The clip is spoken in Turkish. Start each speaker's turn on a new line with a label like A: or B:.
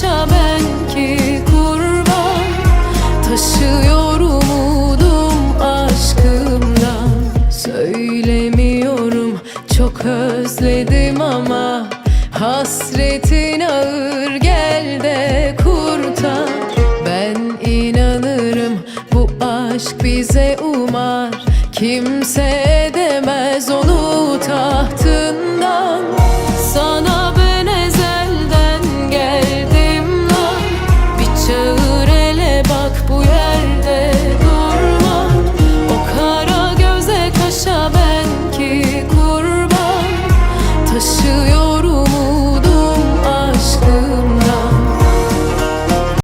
A: taşa ben ki kurban Taşıyor umudum aşkımdan. Söylemiyorum çok özledim ama Hasretin ağır gel de kurtar. Ben inanırım bu aşk bize umar. Kimse edemez onu ta